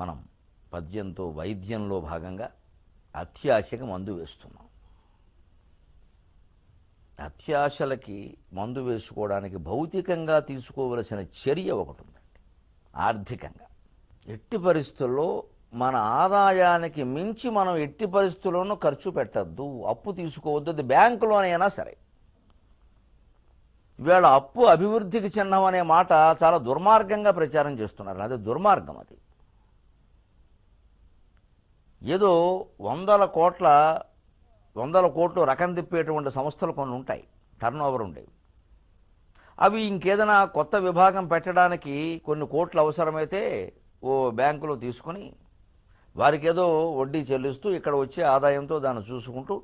మనం పద్యంతో వైద్యంలో భాగంగా అత్యాశకి మందు వేస్తున్నాం. అత్యాశలకి మందు వేసుకోవడానికి భౌతికంగా తీసుకోవలసిన చర్య ఒకటి ఉందండి ఆర్థికంగా. ఎట్టి పరిస్థితుల్లో మన ఆదాయానికి మించి మనం ఎట్టి పరిస్థితుల్లోనూ ఖర్చు పెట్టద్దు అప్పు తీసుకోవద్దు అది బ్యాంకులోనైనా సరే. ఇవాళ అప్పు అభివృద్ధికి చిహ్నం అనే మాట చాలా దుర్మార్గంగా ప్రచారం చేస్తున్నారు. అది దుర్మార్గం అది. ఏదో వందల కోట్ల వందల కోట్లు రకం తిప్పేటువంటి సంస్థలు కొన్ని ఉంటాయి టర్న్ ఓవర్ ఉండేవి. అవి ఇంకేదైనా కొత్త విభాగం పెట్టడానికి కొన్ని కోట్లు అవసరమైతే ఓ బ్యాంకులో తీసుకొని వారికి ఏదో వడ్డీ చెల్లిస్తూ ఇక్కడ వచ్చే ఆదాయంతో దాన్ని చూసుకుంటూ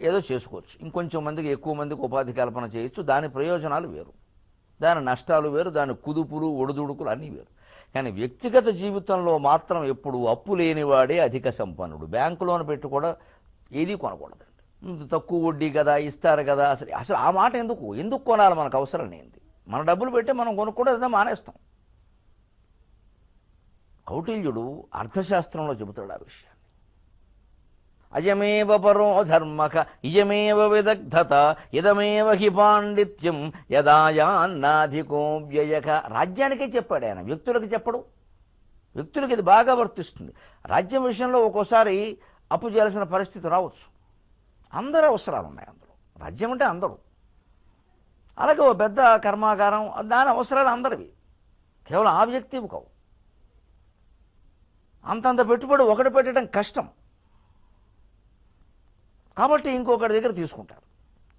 ఏదో చేసుకోవచ్చు. ఇంకొంచెం మందికి ఎక్కువ మందికి ఉపాధి కల్పన చేయొచ్చు. దాని ప్రయోజనాలు వేరు. దాని నష్టాలు వేరు దాని కుదుపులు ఒడిదుడుకులు అన్నీ వేరు. కానీ వ్యక్తిగత జీవితంలో మాత్రం ఎప్పుడు అప్పు లేనివాడే అధిక సంపన్నుడు. బ్యాంకులోన పెట్టి కూడా ఏదీ కొనకూడదండి. తక్కువ వడ్డీ కదా ఇస్తారు కదా అసలు అసలు ఆ మాట ఎందుకు? ఎందుకు కొనాలి మనకు అవసరం ఏంది మన డబ్బులు పెట్టి మనం కొనుక్కోవడం మానేస్తాం. కౌటిల్యుడు అర్థశాస్త్రంలో చెబుతాడు ఆ విషయాన్ని. అయమేవ పరో ధర్మక ఇయమేవ విదగ్ధత ఇదమేవ హి పాండిత్యం యదాయాన్నాధికో వ్యయక. రాజ్యానికే చెప్పాడు ఆయన వ్యక్తులకు చెప్పడు. వ్యక్తులకు ఇది బాగా వర్తిస్తుంది. రాజ్యం విషయంలో ఒక్కోసారి అప్పు చేయాల్సిన పరిస్థితి రావచ్చు. అందరూ అవసరాలు ఉన్నాయి అందులో. రాజ్యం అంటే అందరూ. అలాగే ఓ పెద్ద కర్మాగారం దాని అవసరాలు అందరివి. కేవలం ఆ వ్యక్తివి కావు. అంతంత పెట్టుబడి ఒకటి పెట్టడం కష్టం. కాబట్టి ఇంకొకటి దగ్గర తీసుకుంటారు.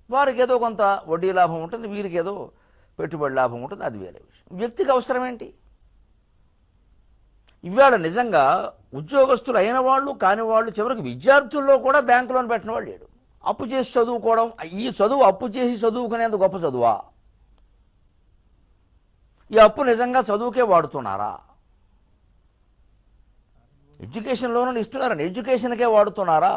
వారికి ఏదో కొంత వడ్డీ లాభం ఉంటుంది వీరికి ఏదో పెట్టుబడి లాభం ఉంటుంది అది వేరే విషయం. వ్యక్తికి అవసరం ఏంటి? ఇవాళ నిజంగా ఉద్యోగస్తులు అయిన వాళ్ళు కాని వాళ్ళు చివరికి విద్యార్థుల్లో కూడా బ్యాంకు లోన్ పెట్టిన వాళ్ళు లేడు. అప్పు చేసి చదువుకోవడం ఈ చదువు అప్పు చేసి చదువుకునేంత గొప్ప చదువా? ఈ అప్పు నిజంగా చదువుకే వాడుతున్నారా? ఎడ్యుకేషన్ లోన్ ఇస్తున్నారని ఎడ్యుకేషన్కే వాడుతున్నారా?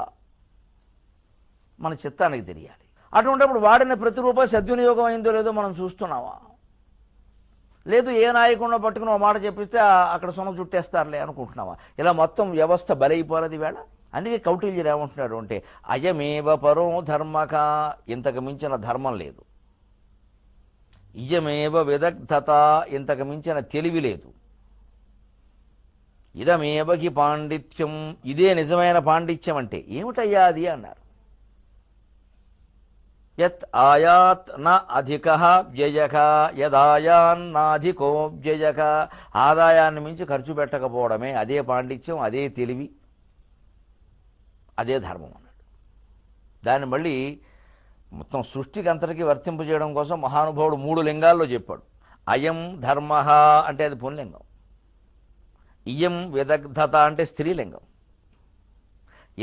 మన చిత్తానికి తెలియాలి. అటువంటిప్పుడు వాడిన ప్రతి రూపాయి సద్వినియోగం అయిందో లేదో మనం చూస్తున్నామా లేదు ఏ నాయకుండా పట్టుకుని ఒక మాట చెప్పిస్తే అక్కడ సొన చుట్టేస్తారులే అనుకుంటున్నావా? ఇలా మొత్తం వ్యవస్థ బలైపోలేదు వేళ? అందుకే కౌటిల్యులు ఏమంటున్నాడు అంటే అయమేవ పరో ధర్మక. ఇంతకు మించిన ధర్మం లేదు. ఇయమేవ విదగ్ధత. ఇంతకు మించిన తెలివి లేదు. ఇదమేవకి పాండిత్యం. ఇదే నిజమైన పాండిత్యం అంటే ఏమిటయ్యా అది అన్నారు. యత్ ఆయాత్ న అధిక వ్యయక యదాయాన్నాధికో వ్యయక ఆదాయాన్ని మించి ఖర్చు పెట్టకపోవడమే అదే పాండిత్యం అదే తెలివి అదే ధర్మం అన్నాడు. దాన్ని మళ్ళీ మొత్తం సృష్టికి అంతటికీ వర్తింపజేయడం కోసం మహానుభావుడు మూడు లింగాల్లో చెప్పాడు. అయం ధర్మ అంటే అది పుణ్యలింగం ఇయం విదగ్ధత అంటే స్త్రీలింగం.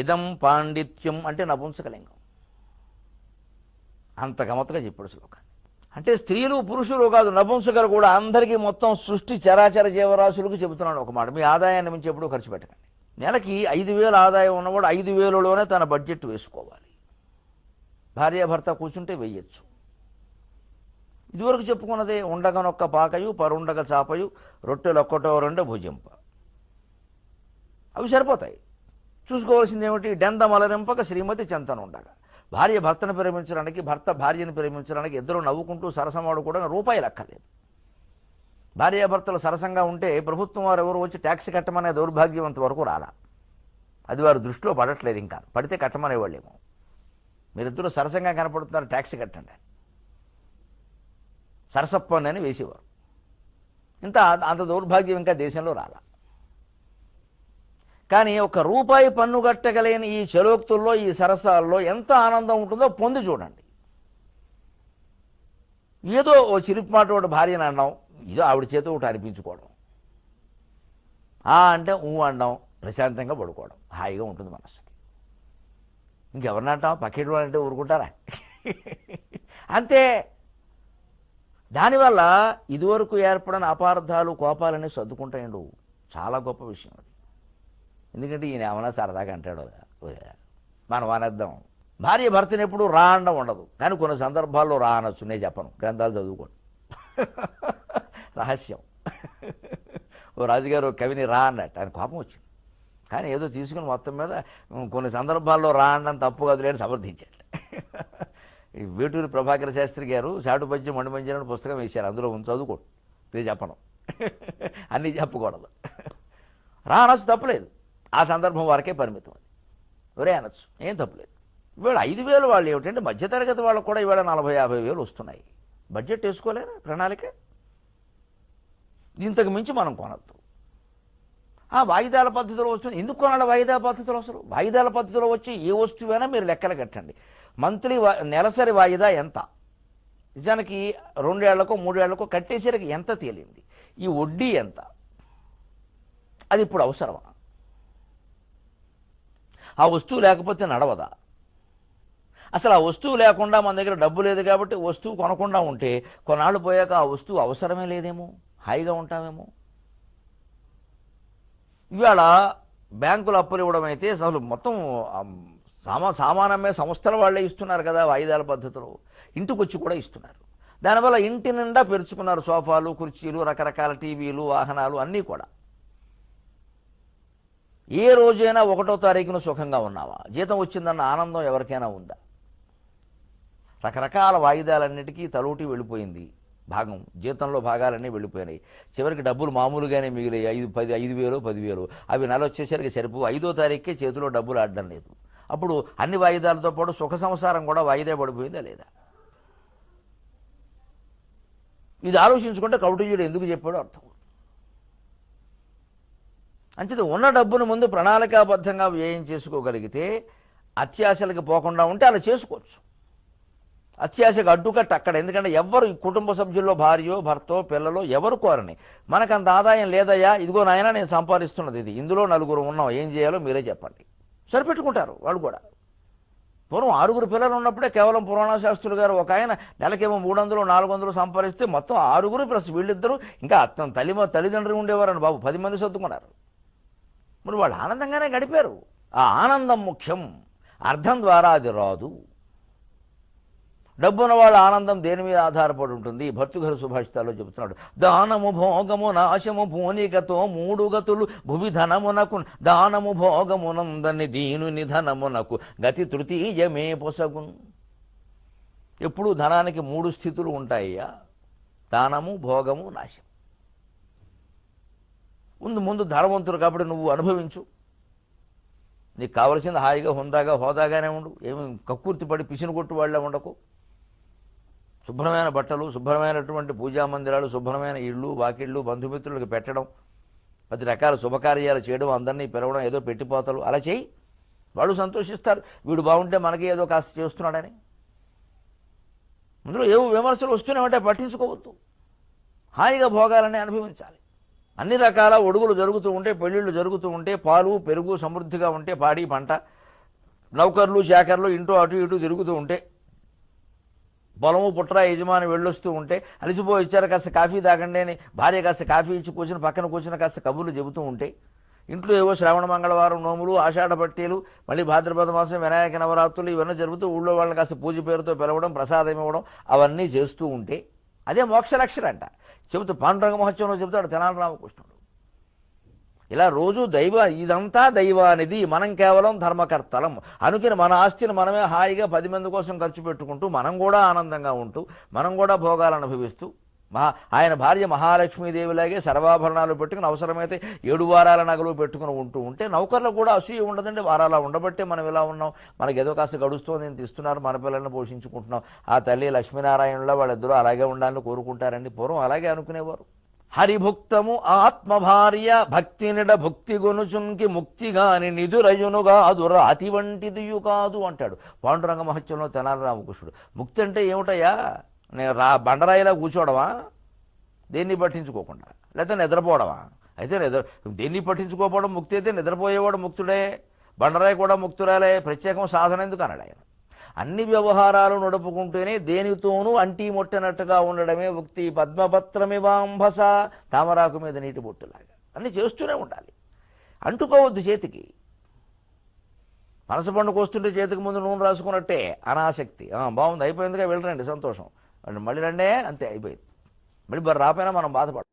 ఇదం పాండిత్యం అంటే నపుంసకలింగం. అంత గమత్తుగా చెప్పాడు శ్లోకాన్ని. అంటే స్త్రీలు పురుషులు కాదు నపుంసకులు కూడా అందరికీ మొత్తం సృష్టి చరాచర జీవరాశులకు చెబుతున్నాడు ఒక మాట. మీ ఆదాయాన్ని మించి ఎప్పుడూ ఖర్చు పెట్టకండి. నెలకి ఐదు వేలు ఆదాయం ఉన్నవాడు ఐదు వేలలోనే తన బడ్జెట్ వేసుకోవాలి. భార్యాభర్త కూర్చుంటే వెయ్యొచ్చు ఇదివరకు చెప్పుకున్నదే ఉండగనొక్క పాకయు పరుండగ చాపయు రొట్టెలు ఒక్కటో రెండో భుజింప. అవి సరిపోతాయి. చూసుకోవాల్సింది ఏమిటి డెంద మలరింపక శ్రీమతి చంతన ఉండగా భార్య భర్తను ప్రేమించడానికి భర్త భార్యను ప్రేమించడానికి ఇద్దరు నవ్వుకుంటూ సరసమాడుకోవడం రూపాయి లెక్కలేదు. భార్యాభర్తలు సరసంగా ఉంటే ప్రభుత్వం వారు ఎవరు వచ్చి ట్యాక్స్ కట్టమనే దౌర్భాగ్యవంత వరకు రాలా. అది వారు దృష్టిలో పడట్లేదు ఇంకా. పడితే కట్టమనేవాళ్ళేమో. మీరిద్దరూ సరసంగా కనపడుతున్నారు ట్యాక్స్ కట్టండి అని. సరసప్పని అని వేసేవారు. ఇంత అంత దౌర్భాగ్యం ఇంకా దేశంలో రాలా. కానీ ఒక రూపాయి పన్ను కట్టగలేని ఈ చలోక్తుల్లో ఈ సరసాల్లో ఎంత ఆనందం ఉంటుందో పొంది చూడండి. ఏదో ఓ చిలిపిమాట ఒకటి భార్యని అన్నాం ఏదో ఆవిడ చేత ఒకటి అనిపించుకోవడం. ఆ అంటే ఊ అనడం ప్రశాంతంగా పడుకోవడం. హాయిగా ఉంటుంది మనసుకి. ఇంకెవరిని అంటాం? పక్కెట్ వాళ్ళంటే ఊరుకుంటారా? అంతే. దానివల్ల ఇదివరకు ఏర్పడిన అపార్థాలు కోపాలని సర్దుకుంటాయండు. చాలా గొప్ప విషయం అది. ఎందుకంటే ఈయన ఏమన్నా సరదాగా అంటాడు మనం అనేద్దాం. భార్య భర్తని ఎప్పుడు రా అనడం ఉండదు. కానీ కొన్ని సందర్భాల్లో రా అనొచ్చు నేను చెప్పను. గ్రంథాలు చదువుకోండి. రహస్యం. ఓ రాజుగారు ఓ కవిని రా అన్నట్టు. ఆయన కోపం వచ్చింది. కానీ ఏదో తీసుకుని మొత్తం మీద కొన్ని సందర్భాల్లో రా అనడం తప్పు కాదు లేని సమర్థించాడు. ఈ వేటూరి ప్రభాకర శాస్త్రి గారు చాటుపద్యం మండిమంజన పుస్తకం వేశారు. అందులో ఉంది చదువుకోండి. ఇది చెప్పను. అన్నీ చెప్పకూడదు. రా అనొచ్చు తప్పలేదు. ఆ సందర్భం వరకే పరిమితం అది. ఒరే అనొచ్చు? ఏం తప్పులేదు ఇవాళ ఐదు వేలు వాళ్ళు ఏమిటంటే మధ్యతరగతి వాళ్ళకు కూడా ఇవాళ నలభై యాభై వేలు వస్తున్నాయి. బడ్జెట్ వేసుకోలేరా ప్రణాళిక? ఇంతకు మించి మనం కొనద్దు. ఆ వాయిదాల పద్ధతిలో వస్తుంది ఎందుకు కొనాలి వాయిదా పద్ధతిలో అసలు? వాయిదాల పద్ధతిలో వచ్చి ఏ వస్తువైనా మీరు లెక్కలు కట్టండి. మంత్లీ నెలసరి వాయిదా ఎంత? నిజానికి రెండేళ్ళకో మూడేళ్ళకో కట్టేసరికి ఎంత తేలింది? ఈ వడ్డీ ఎంత? అది ఇప్పుడు అవసరమా? ఆ వస్తువు లేకపోతే నడవదా? అసలు ఆ వస్తువు లేకుండా మన దగ్గర డబ్బు లేదు కాబట్టి వస్తువు కొనకుండా ఉంటే కొన్నాళ్ళు పోయాక ఆ వస్తువు అవసరమే లేదేమో? హాయిగా ఉంటామేమో ఇవాళ బ్యాంకులు అప్పులు ఇవ్వడం అయితే అసలు మొత్తం సామా సామానమే సంస్థల వాళ్ళే ఇస్తున్నారు కదా వాయిదాల పద్ధతిలో. ఇంటికి వచ్చి కూడా ఇస్తున్నారు. దానివల్ల ఇంటి నిండా పెరుచుకున్నారు సోఫాలు కుర్చీలు రకరకాల టీవీలు వాహనాలు అన్నీ కూడా. ఏ రోజైనా ఒకటో తారీఖున సుఖంగా ఉన్నావా? జీతం వచ్చిందన్న ఆనందం ఎవరికైనా ఉందా? రకరకాల వాయిదాలన్నిటికీ తలోటి వెళ్ళిపోయింది భాగం. జీతంలో భాగాలన్నీ వెళ్ళిపోయినాయి. చివరికి డబ్బులు మామూలుగానే మిగిలాయి. ఐదు పది ఐదు వేలు పదివేలు అవి నెల వచ్చేసరికి సరిపో ఐదో తారీఖుకే చేతిలో డబ్బులు ఆడడం లేదు. అప్పుడు అన్ని వాయిదాలతో పాటు సుఖ సంసారం కూడా వాయిదా పడిపోయిందా లేదా? ఇది ఆలోచించుకుంటే కౌటిల్యుడు ఎందుకు చెప్పాడో అర్థం అంచేది ఉన్న డబ్బును ముందు ప్రణాళికాబద్ధంగా వ్యయం చేసుకోగలిగితే అత్యాశలకు పోకుండా ఉంటే అలా చేసుకోవచ్చు. అత్యాశకు అడ్డుకట్ట అక్కడ. ఎందుకంటే ఎవరు కుటుంబ సభ్యుల్లో భార్యో భర్తో పిల్లలో ఎవరు కోరని. మనకు అంత ఆదాయం లేదయ్యా ఇదిగో నాయన నేను సంపాదిస్తున్నది ఇది. ఇందులో నలుగురు ఉన్నాం ఏం చేయాలో మీరే చెప్పండి. సరిపెట్టుకుంటారు వాళ్ళు కూడా. పూర్వం ఆరుగురు పిల్లలు ఉన్నప్పుడే కేవలం పురాణశాస్త్రులు గారు ఒక ఆయన నెలకేమో మూడు వందలు నాలుగు వందలు సంపాదిస్తే మొత్తం ఆరుగురు ప్లస్ వీళ్ళిద్దరూ ఇంకా అత్తం తల్లి తల్లిదండ్రులు ఉండేవారని బాబు పది మంది సర్దుకున్నారు. మరి వాళ్ళు ఆనందంగానే గడిపారు. ఆ ఆనందం ముఖ్యం. అర్థం ద్వారా అది రాదు. డబ్బున్న వాళ్ళ ఆనందం దేని మీద ఆధారపడి ఉంటుంది? భర్తృఘర సుభాషితాల్లో చెబుతున్నాడు. దానము భోగము నాశము భూనికతో మూడు గతులు భువి ధనమునకు దానము భోగమునందని దీనుని ధనమునకు గతి తృతీయమే పొసగున్. ఎప్పుడు ధనానికి మూడు స్థితులు ఉంటాయ్యా? దానము భోగము నాశం ముందు ముందు ధనవంతుడు కాబట్టి నువ్వు అనుభవించు. నీకు కావలసింది హాయిగా హుందాగా హోదాగానే ఉండు. ఏమి కక్కుర్తి పడి పిసిన కొట్టు వాళ్ళ ఉండకు. శుభ్రమైన బట్టలు శుభ్రమైనటువంటి పూజా మందిరాలు శుభ్రమైన ఇళ్ళు వాకిళ్ళు బంధుమిత్రులకు పెట్టడం పది రకాల శుభకార్యాలు చేయడం అందరినీ పిలవడం ఏదో పెట్టిపోతలు అలా చేయి. వాళ్ళు సంతోషిస్తారు. వీడు బాగుంటే మనకి ఏదో కాస్త చేస్తున్నాడని. అందులో ఏవో విమర్శలు వస్తూనే ఉంటే పట్టించుకోవద్దు. హాయిగా భోగాలని అనుభవించాలి. అన్ని రకాల ఒడుగులు జరుగుతూ ఉంటే పెళ్ళిళ్ళు జరుగుతూ ఉంటే పాలు పెరుగు సమృద్ధిగా ఉంటే పాడి పంట నౌకర్లు చాకర్లు ఇంటూ అటు ఇటు తిరుగుతూ ఉంటే పొలము పుట్ర యజమాని వెళ్ళొస్తూ ఉంటే అలిసిపోయి ఇచ్చారు కాస్త కాఫీ తాగండి అని భార్య కాస్త కాఫీ ఇచ్చి కూర్చుని పక్కన కూర్చుని కాస్త కబుర్లు చెబుతూ ఉంటే ఇంట్లో ఏవో శ్రావణ మంగళవారం నోములు ఆషాఢ పట్టీలు మళ్ళీ భాద్రపద మాసం వినాయక నవరాత్రులు ఇవన్నీ జరుగుతూ ఊళ్ళో వాళ్ళని కాస్త పూజ పేరుతో పిలవడం ప్రసాదం ఇవ్వడం అవన్నీ చేస్తూ ఉంటే అదే మోక్ష లక్షణ అంట చెబుతూ పాండురంగ మహోత్సవంలో చెబుతాడు తెనాలి రామకృష్ణుడు. ఇలా రోజు దైవ ఇదంతా దైవానిది మనం కేవలం ధర్మకర్తలం. అనుకుని మన ఆస్తిని మనమే హాయిగా పది మంది కోసం ఖర్చు పెట్టుకుంటూ మనం కూడా ఆనందంగా ఉంటూ మనం కూడా భోగాలు అనుభవిస్తూ మహా ఆయన భార్య మహాలక్ష్మీదేవిలాగే సర్వాభరణాలు పెట్టుకుని అవసరమైతే ఏడు వారాల నగలు పెట్టుకుని ఉంటూ ఉంటే నౌకర్లు కూడా అసూయ ఉండదండి. వారాలా ఉండబట్టే మనం ఇలా ఉన్నాం. మనకి ఏదో కాస్త గడుస్తోంది నేను తీస్తున్నారు మన పిల్లల్ని పోషించుకుంటున్నాం. ఆ తల్లి లక్ష్మీనారాయణలో వాళ్ళిద్దరూ అలాగే ఉండాలని కోరుకుంటారండి. పూర్వం అలాగే అనుకునేవారు. హరిభుక్తము ఆత్మభార్య భక్తి నిడ భుక్తి గొనుచున్కి ముక్తిగాని నిదురయునుగా అదుర అతి వంటిదియు కాదు అంటాడు. పాండురంగ మహత్యంలో తెనాలి రామకృష్ణుడు. ముక్తి అంటే ఏమిటయ్యా? నేను రా బండరాయిలా కూర్చోవడమా? దేన్ని పట్టించుకోకుండా? లేకపోతే నిద్రపోవడమా? అయితే నిద్ర దేన్ని పట్టించుకోపోవడం ముక్తి అయితే నిద్రపోయేవాడు ముక్తుడే. బండరాయి కూడా ముక్తురాలే. ప్రత్యేకం సాధన ఎందుకు అన్నాడు ఆయన? అన్ని వ్యవహారాలు నడుపుకుంటూనే దేనితోనూ అంటీ ముట్టనట్టుగా ఉండడమే ముక్తి. పద్మపత్రమివాంభస తామరాకు మీద నీటి బొట్టులాగా. అన్నీ చేస్తూనే ఉండాలి. అంటుకోవద్దు చేతికి. పనస పండుకు కోస్తుంటే చేతికి ముందు నూనె రాసుకున్నట్టే. అనాసక్తి. బాగుంది. అయిపోయిందిగా వెళ్ళరండి. సంతోషం. మళ్ళీ రండే అంతే అయిపోయింది. మళ్ళీ రాపోయినా మనం బాధపడ